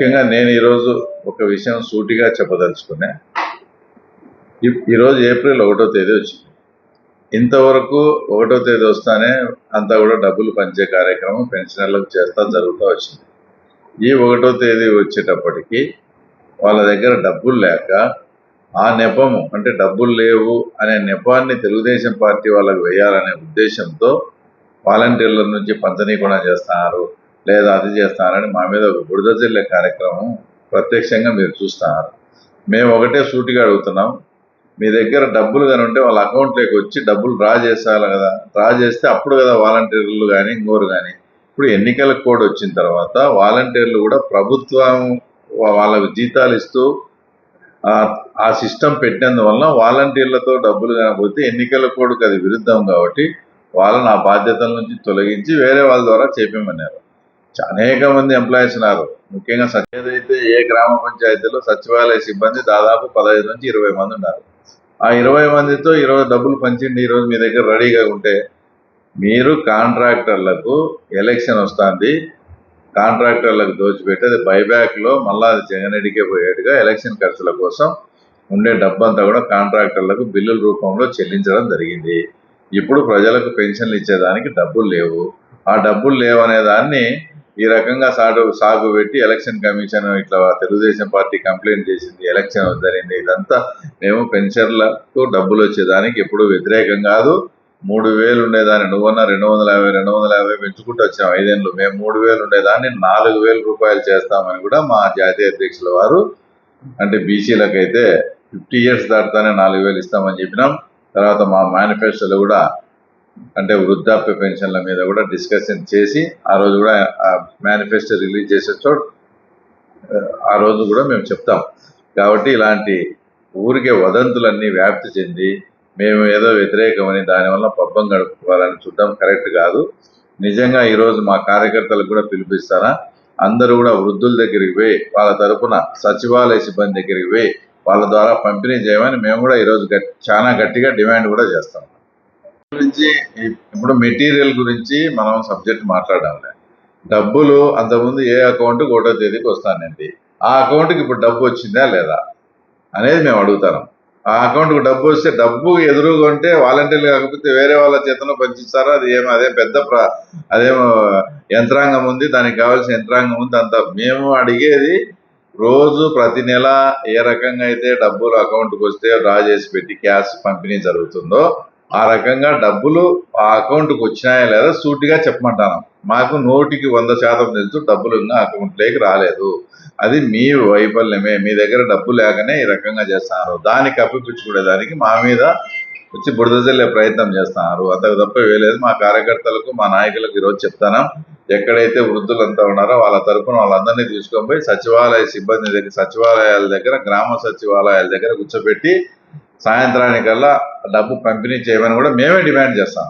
ముఖ్యంగా నేను ఈరోజు ఒక విషయం సూటిగా చెప్పదలుచుకున్నా. ఈ- ఈరోజు ఏప్రిల్ ఒకటో తేదీ వచ్చింది. ఇంతవరకు ఒకటో తేదీ వస్తానే అంతా కూడా డబ్బులు పంచే కార్యక్రమం పెన్షనర్లకు చేస్తా జరుగుతూ వచ్చింది. ఈ ఒకటో తేదీ వచ్చేటప్పటికి వాళ్ళ దగ్గర డబ్బులు లేక ఆ నెపము అంటే డబ్బులు లేవు అనే నెపాన్ని తెలుగుదేశం పార్టీ వాళ్ళకు వేయాలనే ఉద్దేశంతో వాలంటీర్ల నుంచి పంచనీకుండా చేస్తున్నారు. లేదా అది చేస్తానని మా మీద ఒక బురద జల్లే కార్యక్రమం ప్రత్యక్షంగా మీరు చూస్తున్నారు మేము ఒకటే సూటిగా అడుగుతున్నాం. మీ దగ్గర డబ్బులు కానీ ఉంటే వాళ్ళ అకౌంట్లోకి వచ్చి డబ్బులు డ్రా చేసేయాలి కదా. డ్రా చేస్తే అప్పుడు కదా వాలంటీర్లు కానీ ఇంకోరు కానీ. ఇప్పుడు ఎన్నికల కోడ్ వచ్చిన తర్వాత వాలంటీర్లు కూడా ప్రభుత్వం వాళ్ళకు జీతాలు ఇస్తూ ఆ- సిస్టమ్ పెట్టినందువలన వాలంటీర్లతో డబ్బులు కాకపోతే ఎన్నికల కోడ్కి అది విరుద్ధం కాబట్టి వాళ్ళని ఆ బాధ్యతల నుంచి తొలగించి వేరే వాళ్ళ ద్వారా చేపమన్నారు అనేక మంది ఎంప్లాయీస్ ఉన్నారు. ముఖ్యంగా సచ్- ఏదైతే ఏ గ్రామ పంచాయతీలో సచివాలయ సిబ్బంది దాదాపు పదహైదు నుంచి ఇరవై మంది ఉన్నారు. ఆ ఇరవై మందితో ఈరోజు డబ్బులు పంచండి ఈరోజు మీ దగ్గర రెడీగా ఉంటే మీరు కాంట్రాక్టర్లకు ఎలక్షన్ వస్తుంది. కాంట్రాక్టర్లకు దోచిపెట్టి బైబ్యాక్లో మళ్ళా అది జగనడికే పోయేట్టుగా ఎలక్షన్ ఖర్చుల కోసం ఉండే డబ్బంతా కూడా కాంట్రాక్టర్లకు బిల్లుల రూపంలో చెల్లించడం జరిగింది. ఇప్పుడు ప్రజలకు పెన్షన్లు ఇచ్చేదానికి డబ్బులు లేవు. ఆ డబ్బులు లేవు అనే దాన్ని ఈ రకంగా సాగు సాగు పెట్టి ఎలక్షన్ కమిషన్ ఇట్లా తెలుగుదేశం పార్టీ కంప్లైంట్ చేసింది ఎలక్షన్ జరిగింది. ఇదంతా మేము పెన్షన్లకు డబ్బులు వచ్చేదానికి ఎప్పుడు వ్యతిరేకం కాదు. మూడు వేలు ఉండేదాన్ని నువ్వన్నా రెండు వందల యాభై రెండు వందల యాభై పెంచుకుంటూ వచ్చాం ఐదేళ్ళు మేము మూడు వేలు ఉండేదాన్ని నాలుగు వేల రూపాయలు చేస్తామని కూడా మా జాతీయ అధ్యక్షుల వారు అంటే బీసీలకు అయితే ఫిఫ్టీ ఇయర్స్ దాటితేనే నాలుగు వేలు ఇస్తామని చెప్పినాం. తర్వాత మా మేనిఫెస్టోలో కూడా అంటే వృద్ధాప్య పెన్షన్ల మీద కూడా డిస్కషన్ చేసి ఆ రోజు కూడా ఆ మేనిఫెస్టో రిలీజ్ చేసే చోటు ఆ రోజు కూడా మేము చెప్తాం. కాబట్టి ఇలాంటి ఊరికే వదంతులన్నీ వ్యాప్తి చెంది మేము ఏదో వ్యతిరేకమని దానివల్ల పబ్బం గడుపుకోవాలని చూడడం కరెక్ట్ కాదు. నిజంగా ఈరోజు మా కార్యకర్తలకు కూడా పిలిపిస్తారా? అందరూ కూడా వృద్ధుల దగ్గరికి పోయి వాళ్ళ తరపున సచివాలయ సిబ్బంది దగ్గరికి పోయి వాళ్ళ ద్వారా పంపిణీ చేయమని మేము కూడా ఈరోజు గట్ చాలా గట్టిగా డిమాండ్ కూడా చేస్తాం. గురించి ఇప్పుడు మెటీరియల్ గురించి మనం సబ్జెక్ట్ మాట్లాడాలి. డబ్బులు అంతకుముందు ఏ అకౌంట్ ఒకటో తేదీకి వస్తానండి. ఆ అకౌంట్కి ఇప్పుడు డబ్బు వచ్చిందా లేదా అనేది మేము అడుగుతాం. ఆ అకౌంట్కి డబ్బు వస్తే డబ్బు ఎదురుగా ఉంటే వాలంటీర్లు కాకపోతే వేరే వాళ్ళ చేతను పంచిస్తారా? అది ఏమో అదే పెద్ద ప్ర అదేమో యంత్రాంగం ఉంది దానికి కావాల్సిన యంత్రాంగం ఉంది అంత. మేము అడిగేది రోజు ప్రతి నెల ఏ రకంగా అయితే డబ్బులు అకౌంట్కి వస్తే డ్రా చేసి పెట్టి క్యాష్ పంపిణీ జరుగుతుందో ఆ రకంగా డబ్బులు ఆ అకౌంట్కి వచ్చినాయా లేదా సూటిగా చెప్పమంటాను. మాకు నోటికి వంద శాతం తెలుసు డబ్బులు ఇంకా అకౌంట్లోకి రాలేదు. అది మీ వైఫల్యమే. మీ దగ్గర డబ్బు లేకనే ఈ రకంగా చేస్తున్నారు. దాన్ని కప్పిపుచ్చుకునేదానికి మా మీద వచ్చి బురద జల్లే ప్రయత్నం చేస్తున్నారు. అంతకు తప్ప వేయలేదు మా కార్యకర్తలకు మా నాయకులకు ఈరోజు చెప్తాను. ఎక్కడైతే వృద్ధులంతా ఉన్నారో వాళ్ళ తరపున వాళ్ళందరినీ తీసుకొని పోయి సచివాలయ సిబ్బంది దగ్గర సచివాలయాల దగ్గర గ్రామ సచివాలయాల దగ్గర కూర్చోబెట్టి సాయంత్రానికల్లా డబ్బు పంపిణీ చేయమని కూడా మేమే డిమాండ్ చేస్తాం.